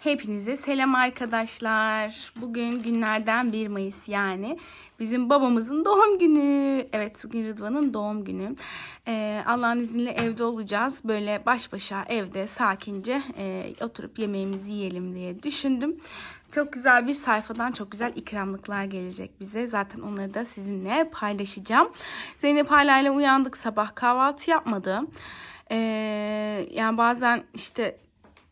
Hepinize selam arkadaşlar. Bugün günlerden 1 Mayıs yani bizim babamızın doğum günü. Evet bugün Rıdvan'ın doğum günü. Ee, Allah'ın izniyle evde olacağız. Böyle baş başa evde sakince e, oturup yemeğimizi yiyelim diye düşündüm. Çok güzel bir sayfadan çok güzel ikramlıklar gelecek bize. Zaten onları da sizinle paylaşacağım. Zeynep hala uyandık sabah kahvaltı yapmadı. Ee, yani bazen işte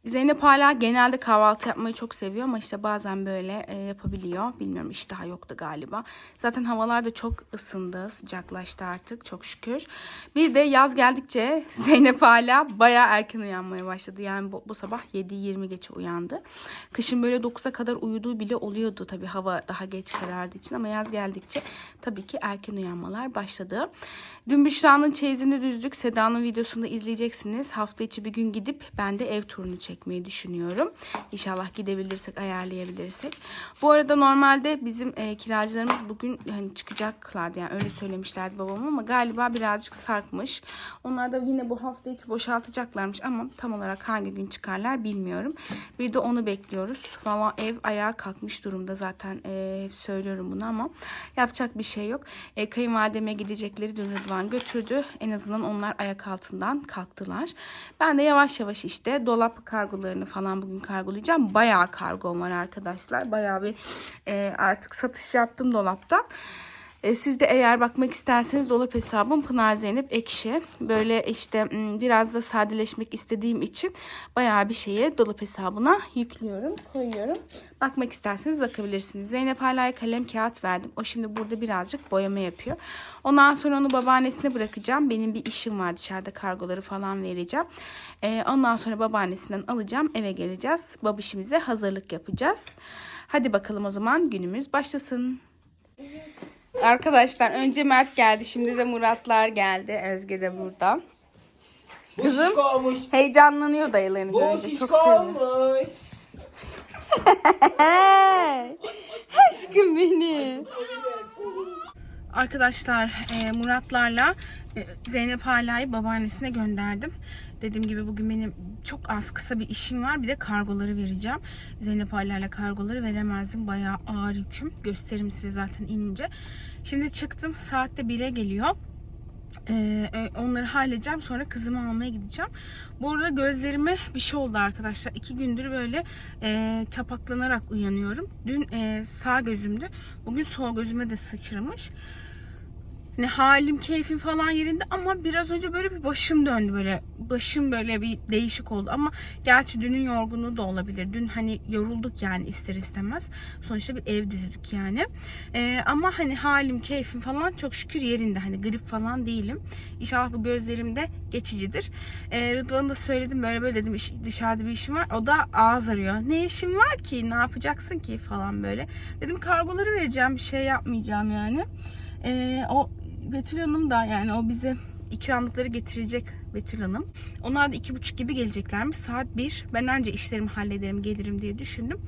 Zeynep hala genelde kahvaltı yapmayı çok seviyor ama işte bazen böyle e, yapabiliyor. Bilmiyorum iştahı yoktu galiba. Zaten havalar da çok ısındı, sıcaklaştı artık çok şükür. Bir de yaz geldikçe Zeynep hala baya erken uyanmaya başladı. Yani bu, bu sabah 7-20 geçe uyandı. Kışın böyle 9'a kadar uyuduğu bile oluyordu tabii hava daha geç karardığı için ama yaz geldikçe tabii ki erken uyanmalar başladı. Dün Büşra'nın çeyizini düzdük. Seda'nın videosunu da izleyeceksiniz. Hafta içi bir gün gidip ben de ev turunu çekmeyi düşünüyorum. İnşallah gidebilirsek, ayarlayabilirsek. Bu arada normalde bizim e, kiracılarımız bugün hani çıkacaklardı. Yani öyle söylemişlerdi babam ama galiba birazcık sarkmış. Onlar da yine bu hafta içi boşaltacaklarmış ama tam olarak hangi gün çıkarlar bilmiyorum. Bir de onu bekliyoruz. Valla ev ayağa kalkmış durumda zaten e, hep söylüyorum bunu ama yapacak bir şey yok. E, kayınvalideme gidecekleri dün Rıdvan götürdü. En azından onlar ayak altından kalktılar. Ben de yavaş yavaş işte dolap kargolarını falan bugün kargolayacağım. Bayağı kargom var arkadaşlar. Bayağı bir e, artık satış yaptım dolaptan. E, siz de eğer bakmak isterseniz dolap hesabım Pınar Zeynep Ekşi. Böyle işte biraz da sadeleşmek istediğim için bayağı bir şeye dolap hesabına yüklüyorum, koyuyorum. Bakmak isterseniz bakabilirsiniz. Zeynep hala kalem kağıt verdim. O şimdi burada birazcık boyama yapıyor. Ondan sonra onu babaannesine bırakacağım. Benim bir işim var dışarıda kargoları falan vereceğim. E, ondan sonra babaannesinden alacağım eve geleceğiz. Babişimize hazırlık yapacağız. Hadi bakalım o zaman günümüz başlasın. Arkadaşlar önce Mert geldi. Şimdi de Muratlar geldi. Özge de burada. Bu Kızım, olmuş. Heyecanlanıyor dayılarını Bu görünce. Çok şişko seviyor. olmuş. Aşkım benim. Arkadaşlar e, Muratlarla e, Zeynep Hala'yı babaannesine gönderdim. Dediğim gibi bugün benim çok az kısa bir işim var. Bir de kargoları vereceğim. Zeynep Hala'yla kargoları veremezdim. Bayağı ağır yüküm. Gösteririm size zaten inince. Şimdi çıktım. Saatte 1'e geliyor. Ee, e, onları halledeceğim. Sonra kızımı almaya gideceğim. Bu arada gözlerime bir şey oldu arkadaşlar. İki gündür böyle e, çapaklanarak uyanıyorum. Dün e, sağ gözümdü. Bugün sol gözüme de sıçramış. Ne halim, keyfim falan yerinde ama biraz önce böyle bir başım döndü böyle. Başım böyle bir değişik oldu ama gerçi dünün yorgunluğu da olabilir. Dün hani yorulduk yani ister istemez. Sonuçta bir ev düzdük yani. Ee, ama hani halim, keyfim falan çok şükür yerinde. Hani grip falan değilim. İnşallah bu gözlerimde geçicidir. Ee, Rıdvan'a da söyledim böyle böyle dedim dışarıda bir işim var. O da ağız arıyor. Ne işin var ki? Ne yapacaksın ki falan böyle. Dedim kargoları vereceğim bir şey yapmayacağım yani. Ee, o Betül Hanım da yani o bize ikramlıkları getirecek Betül Hanım. Onlar da iki buçuk gibi geleceklermiş. Saat bir. Ben önce işlerimi hallederim gelirim diye düşündüm.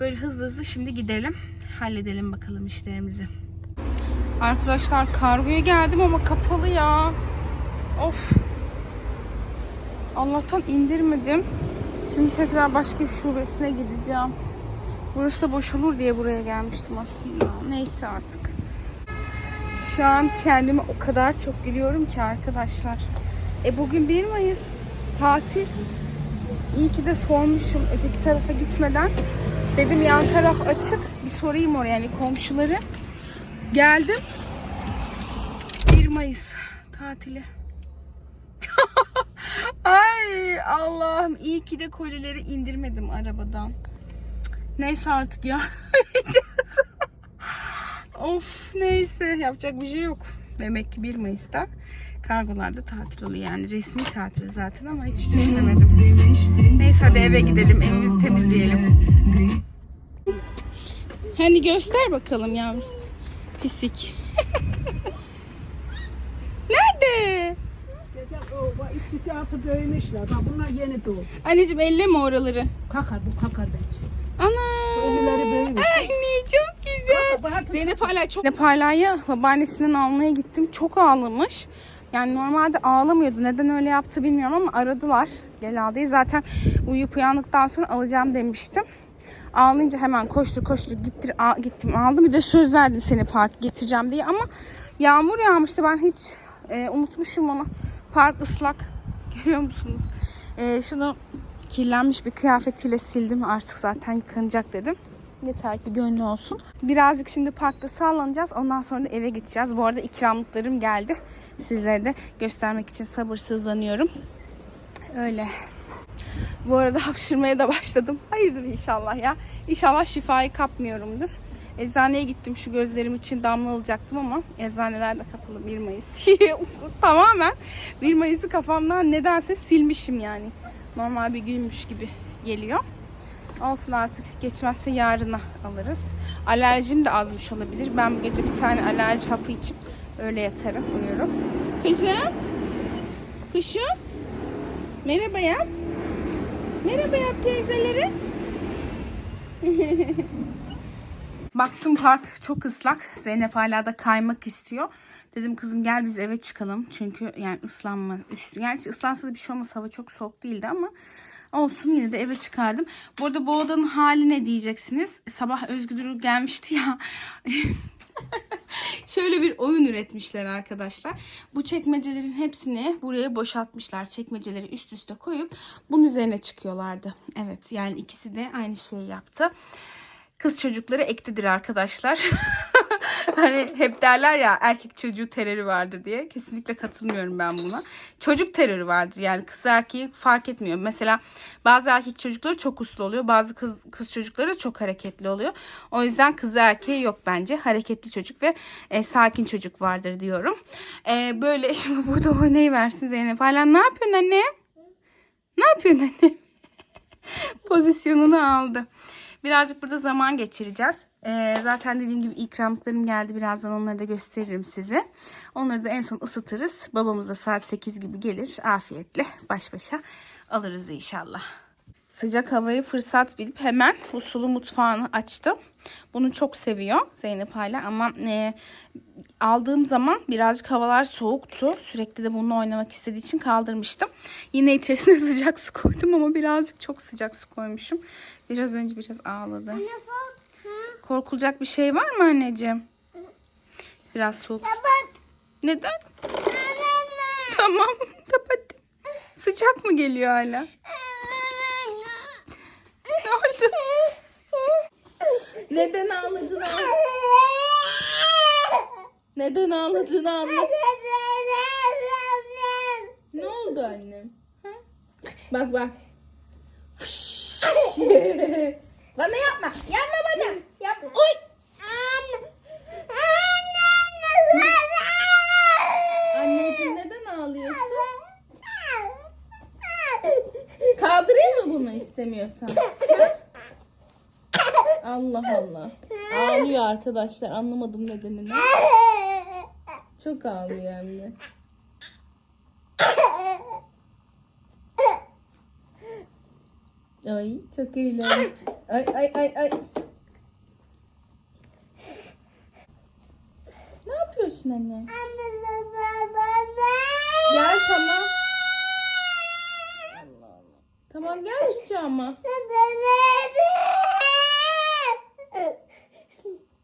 Böyle hızlı hızlı şimdi gidelim. Halledelim bakalım işlerimizi. Arkadaşlar kargoya geldim ama kapalı ya. Of. Allah'tan indirmedim. Şimdi tekrar başka bir şubesine gideceğim. Burası da boş olur diye buraya gelmiştim aslında. Neyse artık. Şu an kendime o kadar çok gülüyorum ki arkadaşlar. E bugün 1 Mayıs. Tatil. İyi ki de sormuşum öteki tarafa gitmeden. Dedim yan taraf açık. Bir sorayım oraya yani komşuları. Geldim. 1 Mayıs tatili. Ay Allah'ım iyi ki de kolileri indirmedim arabadan. Neyse artık ya. Of neyse yapacak bir şey yok. Demek ki 1 Mayıs'ta kargolarda tatil oluyor. Yani resmi tatil zaten ama hiç düşünemedim. Neyse hadi eve gidelim. Evimizi temizleyelim. Hani göster bakalım yavrum. Pisik. Nerede? İkisi artık büyümüşler. Bak bunlar yeni doğdu. Anneciğim elleme oraları. Kakar bu kakar bence. Ana. Ölüleri büyümüş. Anne çok güzel. Bak, bak, Zeynep hala çok... Zeynep hala'yı babaannesinden almaya gittim. Çok ağlamış. Yani normalde ağlamıyordu. Neden öyle yaptı bilmiyorum ama aradılar. Gel al diye. Zaten uyuyup uyandıktan sonra alacağım demiştim. Ağlayınca hemen koştur koştur gittir, a- gittim aldım. Bir de söz verdim seni park getireceğim diye ama yağmur yağmıştı. Ben hiç e, unutmuşum onu. Park ıslak. Görüyor musunuz? E, şunu kirlenmiş bir kıyafetiyle sildim. Artık zaten yıkanacak dedim. Yeter ki gönlü olsun. Birazcık şimdi parkta sallanacağız. Ondan sonra da eve gideceğiz. Bu arada ikramlıklarım geldi. Sizlere de göstermek için sabırsızlanıyorum. Öyle. Bu arada hapşırmaya da başladım. Hayırdır inşallah ya. İnşallah şifayı kapmıyorumdur. Eczaneye gittim şu gözlerim için damla alacaktım ama eczaneler de kapalı 1 Mayıs. Tamamen 1 Mayıs'ı kafamdan nedense silmişim yani. Normal bir günmüş gibi geliyor. Olsun artık geçmezse yarına alırız. Alerjim de azmış olabilir. Ben bu gece bir tane alerji hapı içip öyle yatarım, uyurum. Kızım, kuşum, merhaba yap. Merhaba yap teyzeleri. Baktım park çok ıslak. Zeynep hala da kaymak istiyor. Dedim kızım gel biz eve çıkalım. Çünkü yani ıslanma. Üstü. Gerçi ıslansa da bir şey olmaz. Hava çok soğuk değildi ama olsun yine de eve çıkardım. Bu arada bu odanın hali ne diyeceksiniz? Sabah Özgür gelmişti ya. Şöyle bir oyun üretmişler arkadaşlar. Bu çekmecelerin hepsini buraya boşaltmışlar. Çekmeceleri üst üste koyup bunun üzerine çıkıyorlardı. Evet yani ikisi de aynı şeyi yaptı. Kız çocukları ektidir arkadaşlar. hani hep derler ya erkek çocuğu terörü vardır diye. Kesinlikle katılmıyorum ben buna. Çocuk terörü vardır yani kız erkeği fark etmiyor. Mesela bazı erkek çocukları çok uslu oluyor. Bazı kız, kız çocukları da çok hareketli oluyor. O yüzden kız erkeği yok bence. Hareketli çocuk ve e, sakin çocuk vardır diyorum. E, böyle şimdi burada oynayıversin Zeynep. Hala ne yapıyorsun anne? Ne yapıyorsun anne? Pozisyonunu aldı. Birazcık burada zaman geçireceğiz. Ee, zaten dediğim gibi ikramlıklarım geldi. Birazdan onları da gösteririm size. Onları da en son ısıtırız. Babamız da saat 8 gibi gelir. Afiyetle baş başa alırız inşallah. Sıcak havayı fırsat bilip hemen bu sulu mutfağını açtım. Bunu çok seviyor Zeynep hala ama e, aldığım zaman birazcık havalar soğuktu. Sürekli de bununla oynamak istediği için kaldırmıştım. Yine içerisine sıcak su koydum ama birazcık çok sıcak su koymuşum. Biraz önce biraz ağladı. Korkulacak bir şey var mı anneciğim? Biraz soğuk. Neden? Tamam kapattım. Sıcak mı geliyor hala? Ne oldu? Neden ağladığını anla. Neden ağladığını anla. Ne oldu annem? Ha? Bak bak. bana yapma. Yapma bana. Yapma. Uy. Anneciğim neden ağlıyorsun? Kaldırayım mı bunu istemiyorsan? Allah Allah. Ağlıyor arkadaşlar. Anlamadım nedenini. Çok ağlıyor hem de. Ay çok eğlenceli. Ay ay ay ay. Ne yapıyorsun anne? Gel tamam. Allah Allah. Tamam gel çocuğuma.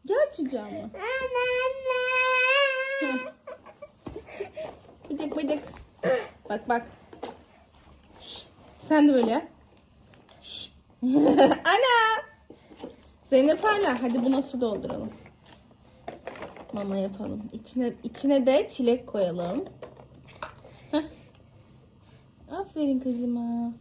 Gel çocuğuma. Bıdık bıdık. Bak bak. Şşt. Sen de böyle. Ana. Zeynep hala. Hadi buna su dolduralım. Mama yapalım. İçine, içine de çilek koyalım. Heh. Aferin kızıma.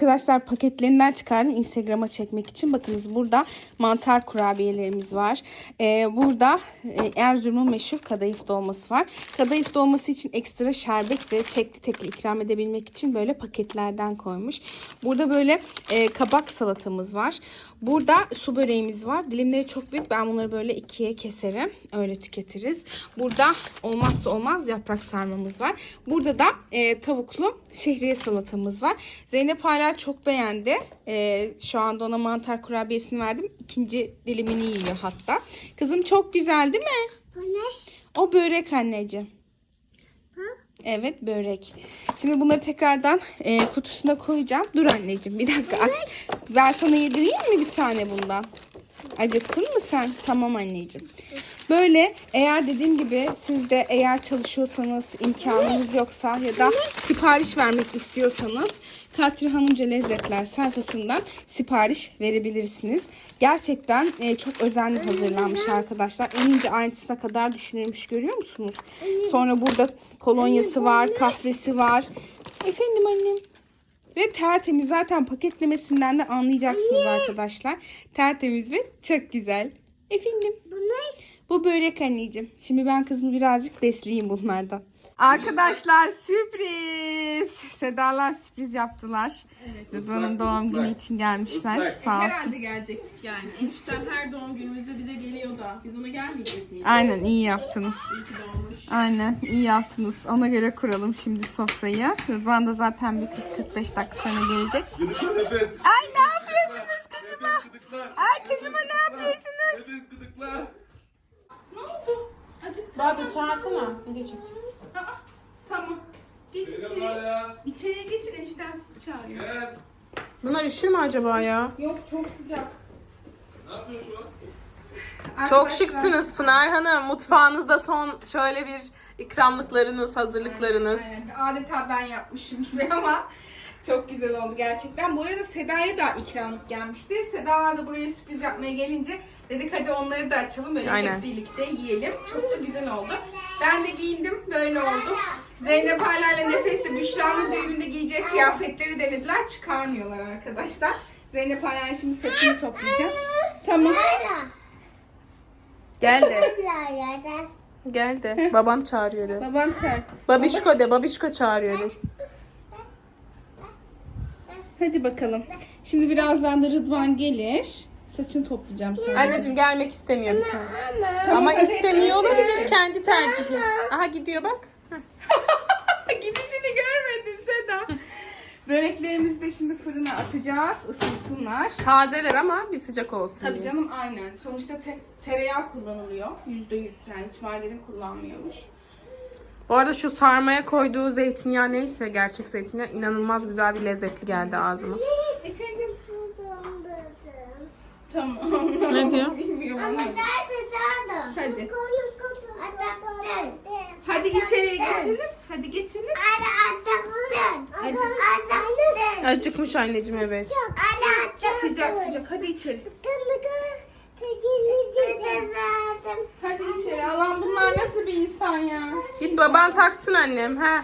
Arkadaşlar paketlerinden çıkardım Instagram'a çekmek için. Bakınız burada mantar kurabiyelerimiz var. Ee, burada e, Erzurum'un meşhur kadayıf dolması var. Kadayıf dolması için ekstra şerbet ve tekli tekli ikram edebilmek için böyle paketlerden koymuş. Burada böyle e, kabak salatamız var. Burada su böreğimiz var. Dilimleri çok büyük. Ben bunları böyle ikiye keserim. Öyle tüketiriz. Burada olmazsa olmaz yaprak sarmamız var. Burada da e, tavuklu şehriye salatamız var. Zeynep hala çok beğendi. E, şu anda ona mantar kurabiyesini verdim. İkinci dilimini yiyor hatta. Kızım çok güzel değil mi? Bu ne? O börek anneciğim. Evet börek. Şimdi bunları tekrardan e, kutusuna koyacağım. Dur anneciğim bir dakika. Ak- Ben sana yedireyim mi bir tane bundan? Acıktın mı sen? Tamam anneciğim. Böyle eğer dediğim gibi siz de eğer çalışıyorsanız imkanınız yoksa ya da sipariş vermek istiyorsanız Katri Hanımca Lezzetler sayfasından sipariş verebilirsiniz. Gerçekten e, çok özenli hazırlanmış arkadaşlar. En ince ayrıntısına kadar düşünülmüş görüyor musunuz? Sonra burada kolonyası var, kahvesi var. Efendim annem. Ve tertemiz zaten paketlemesinden de anlayacaksınız arkadaşlar. Tertemiz ve çok güzel. Efendim. Bu? Bu börek anneciğim. Şimdi ben kızımı birazcık besleyeyim bunlardan. Arkadaşlar sürpriz. Sedalar sürpriz yaptılar. Rıdvan'ın doğum günü için gelmişler. Sağ olsun. Herhalde gelecektik yani. Enişten her doğum günümüzde bize geliyor da biz ona gelmeyecek miyiz? Aynen iyi yaptınız. İyi ki doğmuş. Aynen iyi yaptınız. Ona göre kuralım şimdi sofrayı. Rıdvan da zaten bir 40-45 dakika sonra gelecek. Ay ne yapıyorsunuz kızıma? Ay kızıma ne yapıyorsunuz? Nefes gıdıkla. Ne oldu? Bahadır çağırsana. Video çekeceğiz. Aa, tamam. Geç içeri. İçeriye geçin enişten sizi çağırıyor. Gel. Bunlar üşür mü acaba ya? Yok çok sıcak. Ne yapıyorsun şu an? Çok şıksınız Pınar Hanım. Mutfağınızda son şöyle bir ikramlıklarınız, hazırlıklarınız. Aynen. Adeta ben yapmışım gibi ama çok güzel oldu gerçekten. Bu arada Seda'ya da ikramlık gelmişti. Seda da buraya sürpriz yapmaya gelince dedik hadi onları da açalım böyle Aynen. hep birlikte yiyelim. Çok da güzel oldu. Ben de giyindim böyle oldu. Zeynep hala ile Nefes de Büşra'nın düğününde giyecek kıyafetleri denediler. Çıkarmıyorlar arkadaşlar. Zeynep hala şimdi saçını toplayacağız. Tamam. Gel de. Gel de. Babam çağırıyor de. Babam çağır. Babişko de. Babişko çağırıyor de. Hadi bakalım. Şimdi birazdan da Rıdvan gelir. Saçını toplayacağım sana. Anneciğim gelmek istemiyor bir tane. Ama. Ama istemiyor olabilir. Kendi tercihi. Aha gidiyor bak. Gidişini görmedin Seda. Böreklerimizi de şimdi fırına atacağız. ısınsınlar. Tazeler ama bir sıcak olsun Tabii diye. canım aynen. Sonuçta te- tereyağı kullanılıyor. Yüzde yüz yani hiç margarin kullanmıyormuş. Bu arada şu sarmaya koyduğu zeytinyağı neyse gerçek zeytinyağı inanılmaz güzel bir lezzetli geldi ağzıma. Tamam. Ne diyor? Bilmiyorum ama. Hadi, hadi. Hadi. Hadi. Hadi içeriye geçelim. Hadi geçelim. Acıkmış anneciğim evet. Sıcak sıcak. Hadi içeri. Hadi içeri. Allah'ım bunlar nasıl bir insan ya? Git baban taksın annem. He.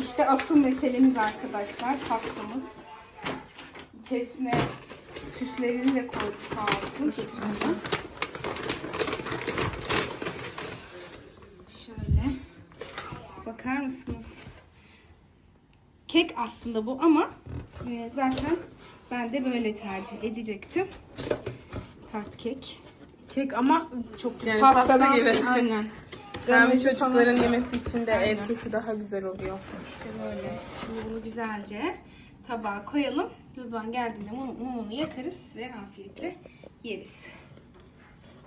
İşte asıl meselemiz arkadaşlar pastamız. İçerisine süslerini de koyduk sağ olsun. Şöyle. Bakar mısınız? Kek aslında bu ama e, zaten ben de böyle tercih edecektim. Tart kek. Kek ama Çok Yani Pastadan pasta gibi. aynen. hem çocukların falan- yemesi için de Aynen. ev keki daha güzel oluyor. İşte böyle. Şimdi bunu güzelce tabağa koyalım. Rıdvan geldiğinde mum- mumunu yakarız ve afiyetle yeriz.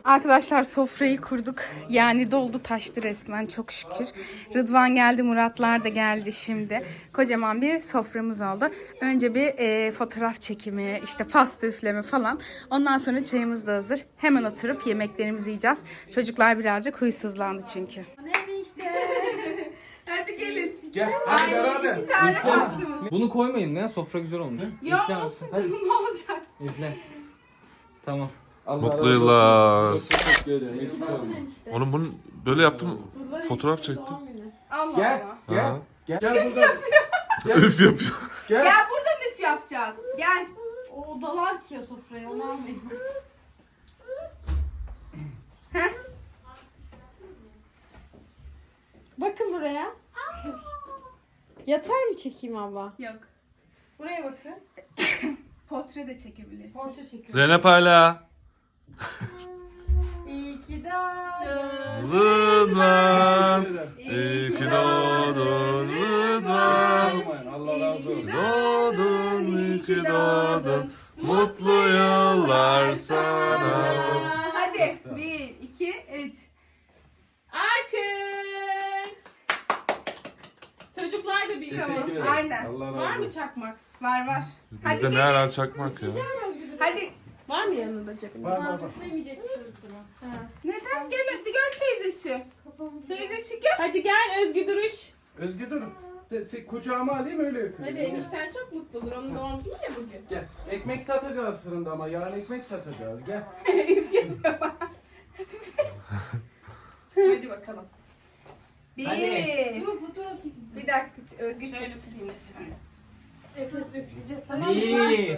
Arkadaşlar sofrayı kurduk. Yani doldu taştı resmen çok şükür. Rıdvan geldi, Muratlar da geldi şimdi. Kocaman bir soframız oldu. Önce bir e, fotoğraf çekimi, işte pasta üfleme falan. Ondan sonra çayımız da hazır. Hemen oturup yemeklerimizi yiyeceğiz. Çocuklar birazcık huysuzlandı çünkü. Nerede işte? Hadi gelin. Gel hadi beraber. iki tane pastamız. Bunu koymayın ya sofra güzel olmuş. Ya Üfle olsun Hadi canım ne olacak? üfle. Tamam. Allah Mutlu razı olsun. yıllar. Çok teşekkür ederim. Eksik olma. Oğlum bunu böyle yaptım. Fotoğraf çektim. Allah Gel Allah. gel. Ha. Gel, gel burada. Üf yapıyor. Gel. Gel burada lif yapacağız. Gel. O odalar ki ya sofraya onu almayayım. Bakın buraya. Yatay mı çekeyim abla? Yok. Buraya bakın. Portre de çekebilirsin. Portre çekiyorum. Zeynep hala. İyi ki doğdun. Rıdvan. İyi İyi ki doğdun Rıdvan. Allah razı olsun. Doğdun, iyi ki doğdun. Mutlu yıllar sana. Hadi. Bir, iki, üç. Alkış. Çocuklar da bir Teşekkür ederim. aynen. Allah Var razı mı olsun. çakmak? Var var. Hadi Bizde ne gelin. ara çakmak ya. Hadi. Var mı yanında cebinde? Var var var. Neden? Gel hadi gel teyzesi. Teyzesi gel. Hadi gel Özgü Duruş. Özgür dur. De- se- Kucağıma alayım öyle. Hadi enişten çok mutlu olur. Onun doğum günü ya bugün. Gel. Ekmek satacağız fırında ama yarın ekmek satacağız. Gel. Üf yapıyor bak. Hadi bakalım. Bir. Dur fotoğraf çekeyim. Bir dakika Özgür Şöyle tutayım nefesi. Nefes üfleyeceğiz tamam mı? Bir.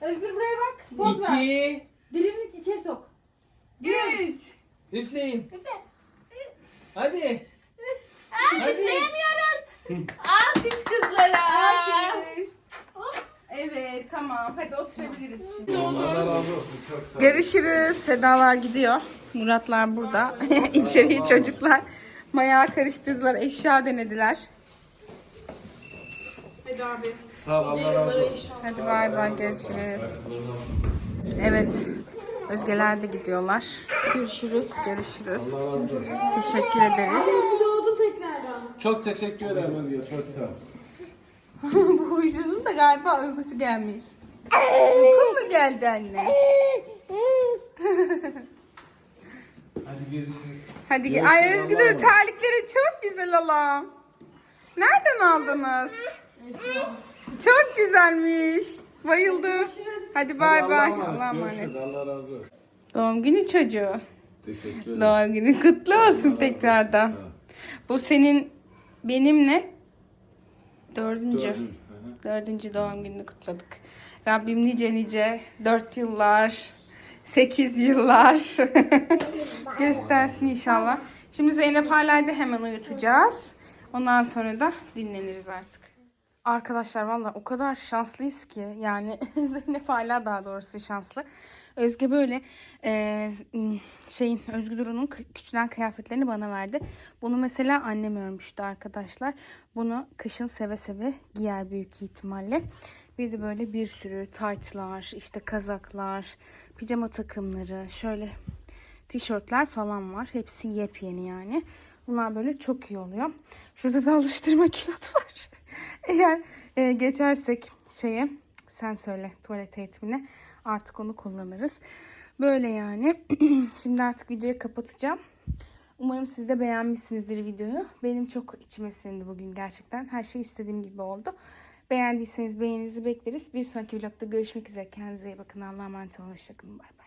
Özgür buraya bak. Ver. İki. Dilini içeri sok. Üç. Üfleyin. Hadi. Üfleyemiyoruz. Alkış kızlara. Alkış. Evet tamam. Hadi oturabiliriz şimdi. Allah razı olsun. Çok sağ ol. Görüşürüz. Sedalar gidiyor. Muratlar burada. İçeriği çocuklar. Mayağı karıştırdılar. Eşya denediler. Hadi abi. Sağ ol. Allah razı olsun. Hadi bay bay görüşürüz. Evet. Özgeler de gidiyorlar. Görüşürüz. Görüşürüz. Allah razı olsun. Teşekkür ederiz. Doğdun tekrardan. Çok teşekkür ederim. Çok sağ ol. Bu huysuzun da galiba uykusu gelmiş. Uykun mu geldi anne? Görüşürüz. Hadi gel. Ay Özgür terlikleri çok güzel Allah'ım. Nereden aldınız? Çok güzelmiş. Bayıldım. Hadi bay bay. Allah'a emanet. Görüşürüz. Allah razı olsun. Doğum günü çocuğu. Teşekkür ederim. Doğum günü kutlu olsun tekrardan. Bu senin benimle dördüncü. Dördüncü. Dördüncü doğum gününü kutladık. Rabbim nice nice dört yıllar, sekiz yıllar göstersin inşallah. Şimdi Zeynep Hala'yı da hemen uyutacağız. Ondan sonra da dinleniriz artık. Arkadaşlar valla o kadar şanslıyız ki yani Zeynep hala daha doğrusu şanslı. Özge böyle e, şeyin Özgür Duru'nun küçülen kıyafetlerini bana verdi. Bunu mesela annem örmüştü arkadaşlar. Bunu kışın seve seve giyer büyük ihtimalle. Bir de böyle bir sürü taytlar, işte kazaklar, pijama takımları, şöyle tişörtler falan var. Hepsi yepyeni yani. Bunlar böyle çok iyi oluyor. Şurada da alıştırma kilot var. Eğer e, geçersek şeye sen söyle tuvalet eğitimine artık onu kullanırız. Böyle yani. Şimdi artık videoyu kapatacağım. Umarım siz de beğenmişsinizdir videoyu. Benim çok içime sindi bugün gerçekten. Her şey istediğim gibi oldu. Beğendiyseniz beğeninizi bekleriz. Bir sonraki vlogda görüşmek üzere. Kendinize iyi bakın. Allah'a emanet olun. Hoşçakalın. Bay.